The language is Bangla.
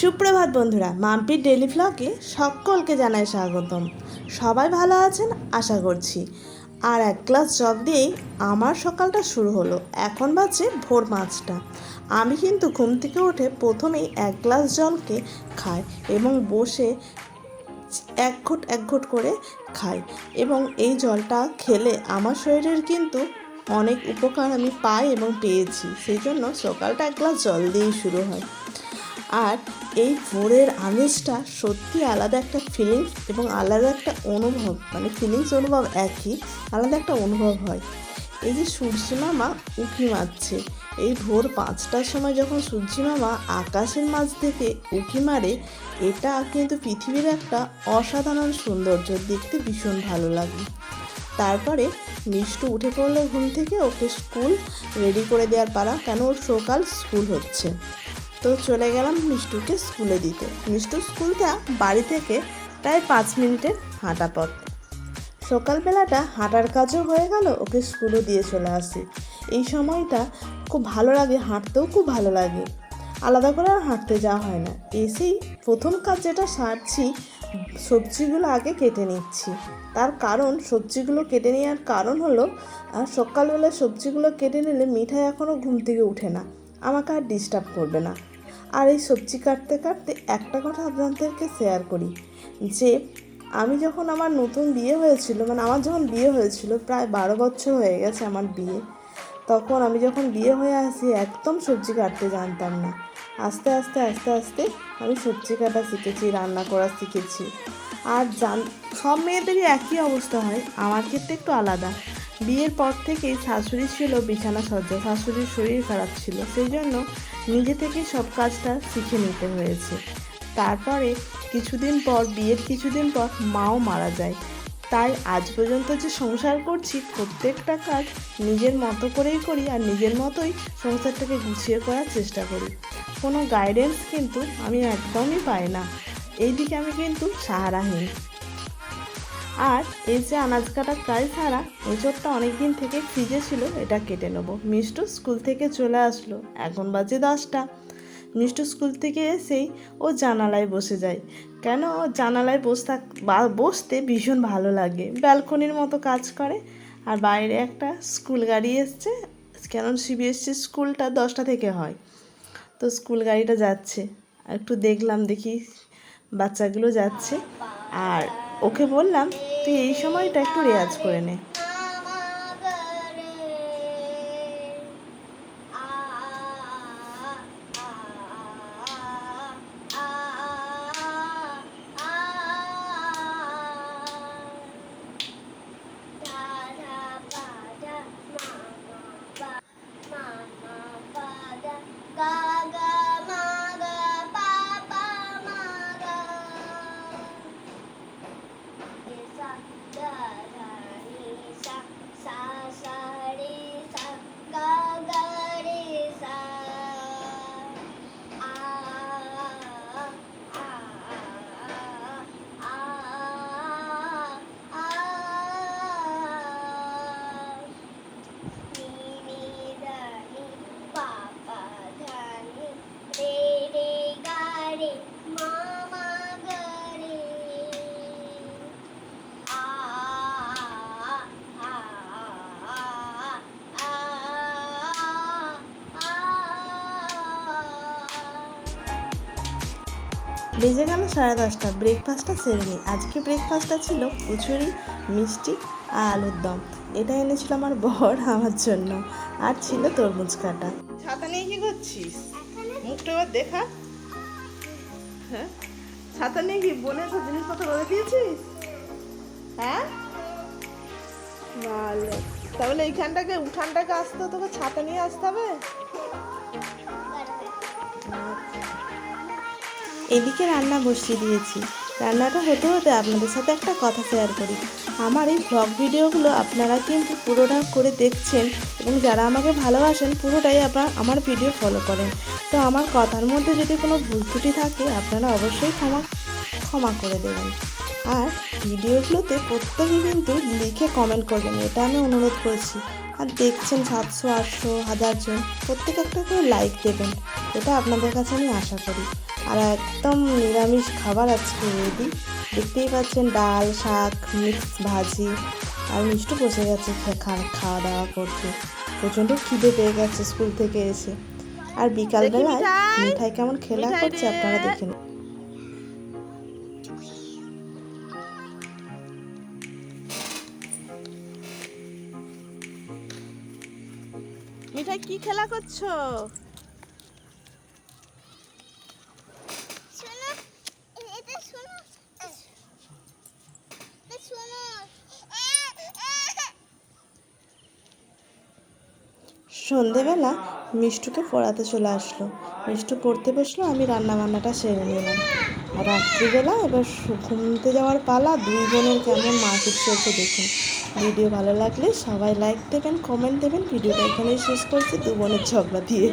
সুপ্রভাত বন্ধুরা, মাম্পির ডেলি ফ্লগে সকলকে জানাই স্বাগতম। সবাই ভালো আছেন? আশা করছি। আর এক গ্লাস জল দিয়েই আমার সকালটা শুরু হলো। এখন বাজে ভোর পাঁচটা। আমি কিন্তু ঘুম থেকে উঠে প্রথমেই এক গ্লাস জলকে খাই এবং বসে এক ঘুট এক ঘুট করে খাই। এবং এই জলটা খেলে আমার শরীরের কিন্তু অনেক উপকার আমি পাই এবং পেয়েছি। সেই জন্য সকালটা এক গ্লাস জল দিয়েই শুরু হয়। আর এই ভোরের আমেজটা সত্যি আলাদা একটা ফিলিংস এবং আলাদা একটা অনুভব মানে ফিলিংস অনুভব একই, আলাদা একটা অনুভব হয়। এই যে সূর্যি মামা উঁকি মারছে, এই ভোর পাঁচটার সময় যখন সূর্যি মামা আকাশের মাঝ থেকে উঁকি মারে, এটা কিন্তু পৃথিবীর একটা অসাধারণ সৌন্দর্য, দেখতে ভীষণ ভালো লাগে। তারপরে মিষ্টু উঠে পড়ল ঘুম থেকে, ওকে স্কুল রেডি করে দেওয়ার পারা কেন ওর সকাল স্কুল হচ্ছে। তো চলে গেলাম মিষ্টুকে স্কুলে দিতে। মিষ্টুর স্কুলটা বাড়ি থেকে প্রায় পাঁচ মিনিটের হাঁটা পথ। সকালবেলাটা হাঁটার কাজও হয়ে গেল, ওকে স্কুলে দিয়ে চলে আসি এই সময়টা খুব ভালো লাগে, হাঁটতেও খুব ভালো লাগে। আলাদা করে আর হাঁটতে যাওয়া হয় না। এসেই প্রথম কাজ যেটা, সারছি, সবজিগুলো আগে কেটে নিচ্ছি। তার কারণ, সবজিগুলো কেটে নেওয়ার কারণ হলো আর সকালবেলা সবজিগুলো কেটে নিলে মিঠাই এখনও ঘুম থেকে উঠে না। আমাকে আর ডিস্টার্ব করবে না। আর এই সবজি কাটতে কাটতে একটা কথা আপনাদেরকে শেয়ার করি, যে আমি যখন আমার নতুন বিয়ে হয়েছিল মানে আমার যখন বিয়ে হয়েছিল প্রায় বারো বছর হয়ে গেছে আমার বিয়ে, তখন আমি যখন বিয়ে হয়ে আসি একদম সবজি কাটতে জানতাম না। আস্তে আস্তে আস্তে আস্তে আমি সবজি কাটা শিখেছি, রান্না করা শিখেছি। আর জান, সব মেয়েদেরই একই অবস্থা হয়, আমার ক্ষেত্রে একটু আলাদা। বিয়ের পর থেকেই শাশুড়ি ছিল বিছানা সজ্জা, শাশুড়ির শরীর খারাপ ছিল। সেই জন্য নিজে থেকে সব কাজটা শিখে নিতে হয়েছে। তারপরে কিছুদিন পর, বিয়ের কিছুদিন পর মাও মারা যায়। তাই আজ পর্যন্ত যে সংসার করছি, প্রত্যেকটা কাজ নিজের মতো করেই করি আর নিজের মতোই সংসারটাকে গুছিয়ে করার চেষ্টা করি। কোনো গাইডেন্স কিন্তু আমি একদমই পাই না। এইদিকে আমি কিন্তু সাহারাহীন। আর এই যে আনাজ কাটার কাজ ছাড়া এঁচড়টা অনেকদিন থেকে ফ্রিজে ছিল, এটা কেটে নেব। মিষ্টু স্কুল থেকে চলে আসলো। এখন বাজে দশটা। মিষ্টু স্কুল থেকে এসেই ও জানালায় বসে যায়। কেন? ও জানালায় বসে থাক বসতে ভীষণ ভালো লাগে। ব্যালকনির মতো কাজ করে। আর বাইরে একটা স্কুল গাড়ি এসছে। কেন সিবিএসসি স্কুলটা দশটা থেকে হয়। তো স্কুল গাড়িটা যাচ্ছে। একটু দেখলাম দেখি বাচ্চাগুলো যাচ্ছে। আর ওকে বললাম তুই এই সময়টা একটু রেয়াজ করে নে। বেজে গেল সাড়ে দশটা। ব্রেকফাস্টটা সেরে নিই আজকে ব্রেকফাস্টটা ছিল কচুরি, মিষ্টি, আর আলুর দম। এটা এনেছিল আমার বর আমার জন্য। আর ছিল তরমুজ কাটা। ছাতা নিয়ে কি করছিস? মুখটা এবার দেখা। হ্যাঁ? ছাতা নিয়ে কি বনে তো জিনিসপত্র রয়ে দিয়েছিস? হ্যাঁ? ভালো। তাহলে এইখানটাকে, উঠানটাকে আসতে তোকে ছাতা নিয়ে আসতে হবে? এদিকে রান্না বসিয়ে দিয়েছি। রান্নাটা হতে হতে আপনাদের সাথে একটা কথা শেয়ার করি। আমার এই ব্লগ ভিডিওগুলো আপনারা কিন্তু পুরোটা করে দেখছেন এবং যারা আমাকে ভালোবাসেন, পুরোটাই আপনার আমার ভিডিও ফলো করেন। তো আমার কথার মধ্যে যদি কোনো ভুল ত্রুটি থাকে, আপনারা অবশ্যই ক্ষমা ক্ষমা করে দেবেন। আর ভিডিওগুলোতে প্রত্যেকে কিন্তু লিখে কমেন্ট করবেন, এটা আমি অনুরোধ করছি। আর দেখছেন সাতশো, আটশো, হাজার জন, প্রত্যেক একটা করে লাইক দেবেন, এটা আপনাদের কাছে আমি আশা করি। আর একদম নিরামিষ খাবার আজকে রেডি দেখতেই পাচ্ছেন ডাল শাক মিক্স ভাজি। আর মিষ্টি বসে গেছে খাওয়া দাওয়া করতে। প্রচণ্ড খিদে পেয়ে গেছে স্কুল থেকে এসে। আর বিকালবেলায় মিঠাই। কেমন খেলা করছে আপনারা দেখে নিন। মিঠাই কি খেলা করছ শোনো এটা শোনো এটা শোনো সন্ধেবেলা মিষ্টুকে পড়াতে চলে আসলো। মিষ্টু পড়তে বসল, আমি রান্না বান্নাটা সেরে নিলাম। আর রাত্রিবেলা এবার ঘুমতে যাওয়ার পালা দুইজনের কেমন মারপিট চলছে দেখুন। ভিডিও ভালো লাগলে সবাই লাইক দেবেন কমেন্ট দেবেন। ভিডিওটা এখানেই শেষ করছি। দু বোনের ঝগড়া দিয়ে।